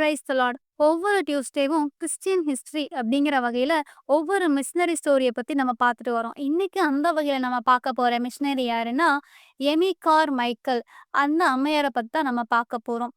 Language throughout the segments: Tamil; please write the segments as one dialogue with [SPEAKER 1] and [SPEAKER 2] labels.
[SPEAKER 1] பிரைஸ் தலாட் ஒவ்வொரு டியூஸ்டேவும் கிறிஸ்டியன் ஹிஸ்ட்ரி அப்படிங்கிற வகையில் ஒவ்வொரு மிஷினரி ஸ்டோரியை பற்றி நம்ம பார்த்துட்டு வரோம். இன்றைக்கி அந்த வகையில் நம்ம பார்க்க போகிற மிஷினரி யாருன்னா, எமி கார் மைக்கேல். அந்த அம்மையாரை பற்றி தான் நம்ம பார்க்க போகிறோம்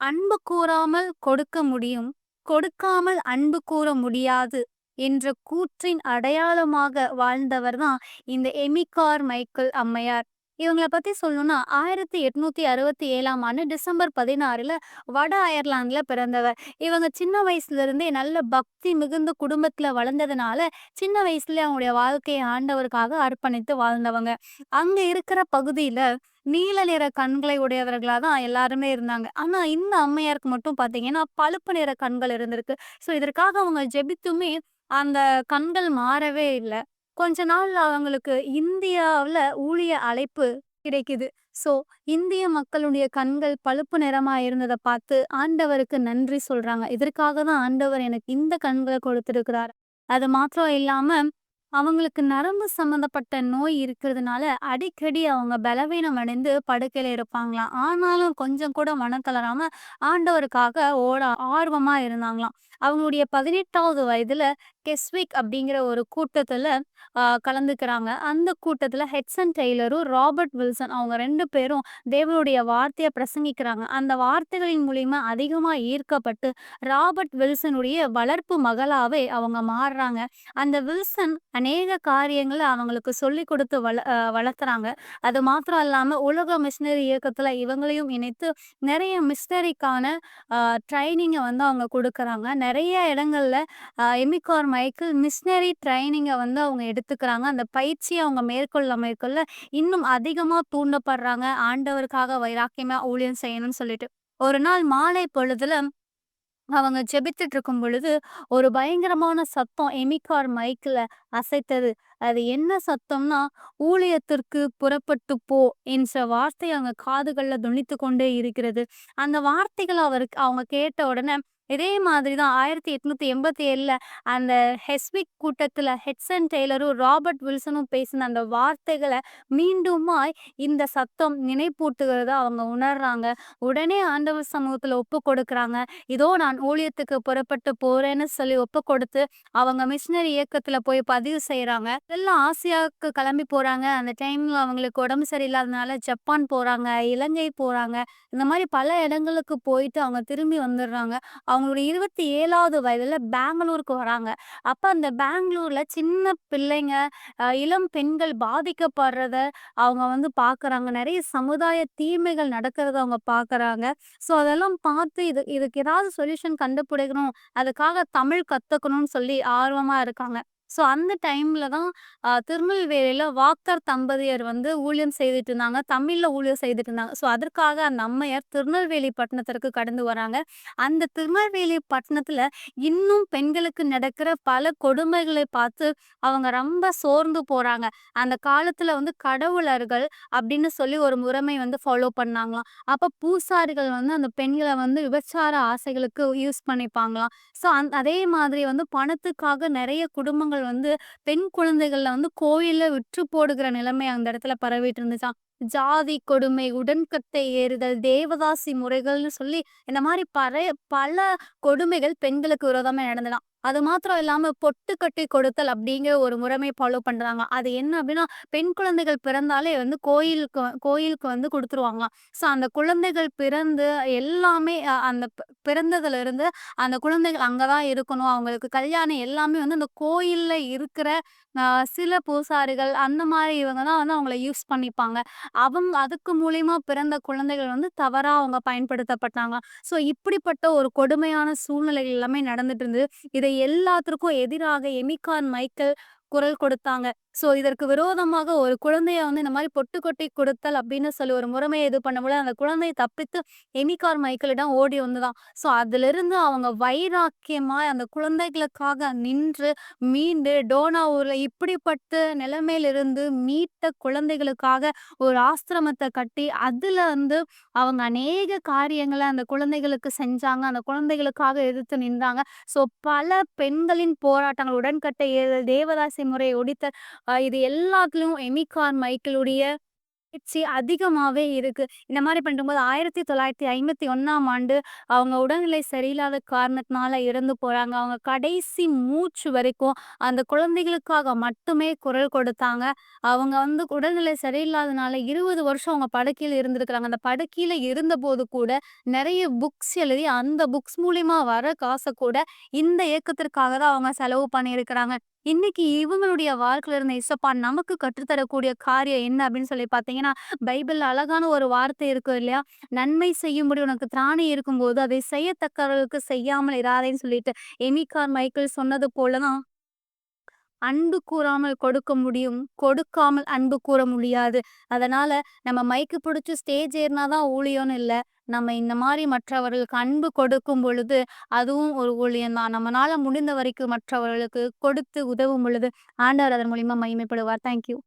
[SPEAKER 1] அன்பு கூறாமல் கொடுக்க முடியும். கொடுக்காமல் அன்பு கூற முடியாது என்ற கூற்றின் அடையாளமாக வாழ்ந்தவர் தான் இந்த எமிகார் மைக்கேல் அம்மையார். இவங்களை பத்தி சொல்லணும்னா, 1867ஆம் ஆண்டு டிசம்பர் 16ல வட அயர்லாந்துல பிறந்தவர். இவங்க சின்ன வயசுல இருந்தே நல்ல பக்தி மிகுந்த குடும்பத்துல வளர்ந்ததுனால, சின்ன வயசுலேயே அவங்களுடைய வாழ்க்கையை ஆண்டவருக்காக அர்ப்பணித்து வாழ்ந்தவங்க. அங்க இருக்கிற பகுதியில நீல நிற கண்களை உடையவர்களாக தான் எல்லாருமே இருந்தாங்க. ஆனா இந்த அம்மையாருக்கு மட்டும் பார்த்தீங்கன்னா, பழுப்பு நிற கண்கள் இருந்திருக்கு. ஸோ இதற்காக அவங்க ஜெபித்துமே அந்த கண்கள் மாறவே இல்லை கொஞ்ச நாள் அவங்களுக்கு இந்தியாவுல ஊழிய அழைப்பு கிடைக்குது. ஸோ இந்திய மக்களுடைய கண்கள் பழுப்பு நிறமா இருந்ததை பார்த்து ஆண்டவருக்கு நன்றி சொல்றாங்க. இதற்காக தான் ஆண்டவர் எனக்கு இந்த கண்களை கொடுத்துருக்கிறார் அது மாத்திரம் இல்லாம அவங்களுக்கு நரம்பு சம்மந்தப்பட்ட நோய் இருக்கிறதுனால, அடிக்கடி அவங்க பலவீனம் அடைந்து படுக்கையில இருப்பாங்களாம். ஆனாலும் கொஞ்சம் கூட மனம் தளராம ஆண்டவருக்காக ஓட ஆர்வமா இருந்தாங்களாம். அவங்களுடைய 18வது வயதுல கெஸ்விக் அப்படிங்கிற ஒரு கூட்டத்துல கலந்துக்கிறாங்க. அந்த கூட்டத்துல ஹெட்சன் டெய்லரும், ராபர்ட் வில்சன் அவங்க ரெண்டு பேரும் தேவனுடைய வார்த்தையை பிரசங்கிக்கிறாங்க. அந்த வார்த்தைகளின் மூலிமா அதிகமா ஈர்க்கப்பட்டு, ராபர்ட் வில்சனுடைய வளர்ப்பு மகளாவே அவங்க மாறுறாங்க. அந்த வில்சன் அநேக காரியங்களை அவங்களுக்கு சொல்லிக் கொடுத்து வள வளர்த்துறாங்க. அது மாத்திரம் இல்லாம உலக மிஷினரி இயக்கத்துல இவங்களையும் இணைத்து நிறைய மிஷினரிக்கான ட்ரைனிங்கை வந்து அவங்க கொடுக்குறாங்க நிறைய இடங்கள்ல அ மைக்கேல் மிஷினரி ட்ரைனிங்கை வந்து அவங்க எடுத்துக்கிறாங்க. அந்த பயிற்சியை அவங்க மேற்கொள்ள மேற்கொள்ள இன்னும் அதிகமாக தூண்டப்படுறாங்க. ஆண்டவருக்காக வைராக்கியமாக ஊழியம் செய்யணும்னு சொல்லிட்டு. ஒரு நாள் மாலை பொழுதுல அவங்க ஜெபித்துட்டு இருக்கும் பொழுது, ஒரு பயங்கரமான சத்தம் எமிகார் மைக்கில் அசைத்தது. அது என்ன சத்தம்னா, "ஊழியத்திற்கு புறப்பட்டு போ" என்ற வார்த்தை அவங்க காதுகளில் துணித்து கொண்டே இருக்கிறது. அந்த வார்த்தைகள் அவருக்கு அவங்க கேட்ட உடனே இதே மாதிரி தான் 1887ல அந்த ஹெஸ்விக் கூட்டத்துல ஹெட்சன் டெய்லரும், ராபர்ட் வில்சனும் பேசின அந்த வார்த்தைகளை மீண்டுமாய் இந்த சத்தம் நினைப்பூட்டுகிறத அவங்க உணர்றாங்க. உடனே ஆண்டவர் சமூகத்துல ஒப்பு கொடுக்குறாங்க. இதோ நான் ஊழியத்துக்கு புறப்பட்டு போறேன்னு சொல்லி ஒப்பு கொடுத்து, அவங்க மிஷினரி இயக்கத்துல போய் பதிவு செய்யறாங்க எல்லாம் ஆசியாவுக்கு கிளம்பி போறாங்க. அந்த டைம்ல அவங்களுக்கு உடம்பு சரியில்லாதனால ஜப்பான் போறாங்க, இலங்கை போறாங்க. இந்த மாதிரி பல இடங்களுக்கு போயிட்டு அவங்க திரும்பி வந்துடுறாங்க. அவங்களுடைய 27வது வயதுல பெங்களூருக்கு வராங்க. அப்ப அந்த பெங்களூர்ல சின்ன பிள்ளைங்க, இளம் பெண்கள் பாதிக்கப்படுறத அவங்க வந்து பார்க்குறாங்க. நிறைய சமுதாய தீமைகள் நடக்கிறத அவங்க பார்க்குறாங்க. ஸோ அதெல்லாம் பார்த்து இது இதுக்கு ஏதாவது சொல்யூஷன் கண்டுபிடிக்கணும். அதுக்காக தமிழ் கத்துக்கணும்னு சொல்லி ஆர்வமா இருக்காங்க. ஸோ அந்த டைம்ல தான் திருநெல்வேலியில் திருநெல்வேலியில வாக்கர் தம்பதியர் வந்து ஊழியம் செய்துட்டு இருந்தாங்க. தமிழ்ல ஊழியம் செய்துட்டு இருந்தாங்க. ஸோ அதற்காக அந்த அம்மையார் திருநெல்வேலி பட்டணத்திற்கு கடந்து வராங்க. அந்த திருநெல்வேலி பட்டணத்துல இன்னும் பெண்களுக்கு நடக்கிற பல கொடுமைகளை பார்த்து அவங்க ரொம்ப சோர்ந்து போறாங்க. அந்த காலத்துல வந்து கடவுளர்கள் அப்படின்னு சொல்லி ஒரு முறைமை வந்து ஃபாலோ பண்ணாங்களாம். அப்ப பூசாரிகள் வந்து அந்த பெண்களை வந்து விபச்சார ஆசைகளுக்கு யூஸ் பண்ணிப்பாங்களாம். ஸோ அந் அதே மாதிரி வந்து பணத்துக்காக நிறைய குடும்பங்கள் வந்து பெண் குழந்தைகள வந்து கோயில்ல விற்று போடுகிற நிலைமை அந்த இடத்துல பரவிட்டு இருந்துச்சாம். ஜாதி கொடுமை, உடன்கட்டை ஏறுதல், தேவதாசி முறைகள்னு சொல்லி இந்த மாதிரி பறைய பல கொடுமைகள் பெண்களுக்கு விரோதமா நடந்ததாம். அது மாத்திரம் இல்லாம பொட்டு கட்டி கொடுத்தல் அப்படிங்கிற ஒரு முறைமை ஃபாலோ பண்றாங்க. அது என்ன அப்படின்னா, பெண் குழந்தைகள் பிறந்தாலே வந்து கோயிலுக்கு கோயிலுக்கு வந்து குடுத்துருவாங்களாம். ஸோ அந்த குழந்தைகள் பிறந்து எல்லாமே அ அந்த பி பிறந்ததுலருந்து அந்த குழந்தைகள் அங்கதான் இருக்கணும். அவங்களுக்கு கல்யாணம் எல்லாமே வந்து அந்த கோயில்ல இருக்கிற அ சில பூசாரிகள் அந்த மாதிரி இவங்க தான் வந்து அவங்கள யூஸ் பண்ணிப்பாங்க. அவங்க அதுக்கு மூலியமா பிறந்த குழந்தைகள் வந்து தவறா அவங்க பயன்படுத்தப்பட்டாங்க ஸோ இப்படிப்பட்ட ஒரு கொடுமையான சூழ்நிலைகள் எல்லாமே நடந்துட்டு இருந்தது. இதை எல்லாத்திற்கும் எதிராக எமிகான் மைக்கேல் குரல் கொடுத்தாங்க. ஸோ இதற்கு விரோதமாக ஒரு குழந்தைய வந்து இந்த மாதிரி பொட்டு கொட்டி கொடுத்தல் அப்படின்னு சொல்லி ஒரு முறைமையை இது பண்ணும்போது, அந்த குழந்தையை தப்பித்து எமிகார் மைக்கேலிடம் ஓடி வந்துதான் ஸோ அதிலிருந்து அவங்க வைராக்கியமா அந்த குழந்தைகளுக்காக நின்று, மீண்டு டோனாவூர்ல இப்படிப்பட்ட நிலைமையிலிருந்து மீட்ட குழந்தைகளுக்காக ஒரு ஆசிரமத்தை கட்டி, அதுல வந்து அவங்க அநேக காரியங்களை அந்த குழந்தைகளுக்கு செஞ்சாங்க. அந்த குழந்தைகளுக்காக எதிர்த்து நின்றாங்க. ஸோ பல பெண்களின் போராட்டங்கள், உடன்கட்டை தேவதாசி முறை ஒடித்த இது எல்லாத்துலயும் எமிகார் மைக்கிளுடைய மைக்கேலுடைய முயற்சி அதிகமாவே இருக்கு. இந்த மாதிரி பண்ணும்போது 1951ஆம் ஆண்டு அவங்க உடல்நிலை சரியில்லாத காரணத்தினால இறந்து போறாங்க. அவங்க கடைசி மூச்சு வரைக்கும் அந்த குழந்தைகளுக்காக மட்டுமே குரல் கொடுத்தாங்க. அவங்க வந்து உடல்நிலை சரியில்லாதனால 20 வருஷம் அவங்க படுக்கையில் இருந்திருக்கிறாங்க. அந்த படுக்கையில இருந்தபோது கூட நிறைய புக்ஸ் எழுதி அந்த புக்ஸ் மூலியமா வர காசை கூட இந்த இயக்கத்திற்காக தான் அவங்க செலவு பண்ணியிருக்கிறாங்க. இன்னைக்கு இவங்களுடைய வாழ்க்கையில இருந்த இசப்பா நமக்கு கற்றுத்தரக்கூடிய காரியம் என்ன அப்படின்னு சொல்லி பார்த்தீங்கன்னா, பைபிள்ல அழகான ஒரு வார்த்தை இருக்கும் இல்லையா? நன்மை செய்யும்படி உனக்கு திராணி இருக்கும்போது, அதை செய்யத்தக்கவர்களுக்கு செய்யாமல் இராதேன்னு சொல்லிட்டு, எமிகார் மைக்கேல் சொன்னது போலதான் அன்பு கூறாமல் கொடுக்க முடியும். கொடுக்காமல் அன்பு கூற முடியாது. அதனால நம்ம மைக்கு பிடிச்சி ஸ்டேஜ் ஏறினா தான் ஊழியம்னு இல்லை நம்ம இந்த மாதிரி மற்றவர்களுக்கு அன்பு கொடுக்கும் பொழுது, அதுவும் ஒரு ஊழியம் தான். நம்மளால முடிந்த வரைக்கும் மற்றவர்களுக்கு கொடுத்து உதவும் பொழுது, ஆண்டவர் அதன் மூலியமா மகிமைப்படுவார். Thank you.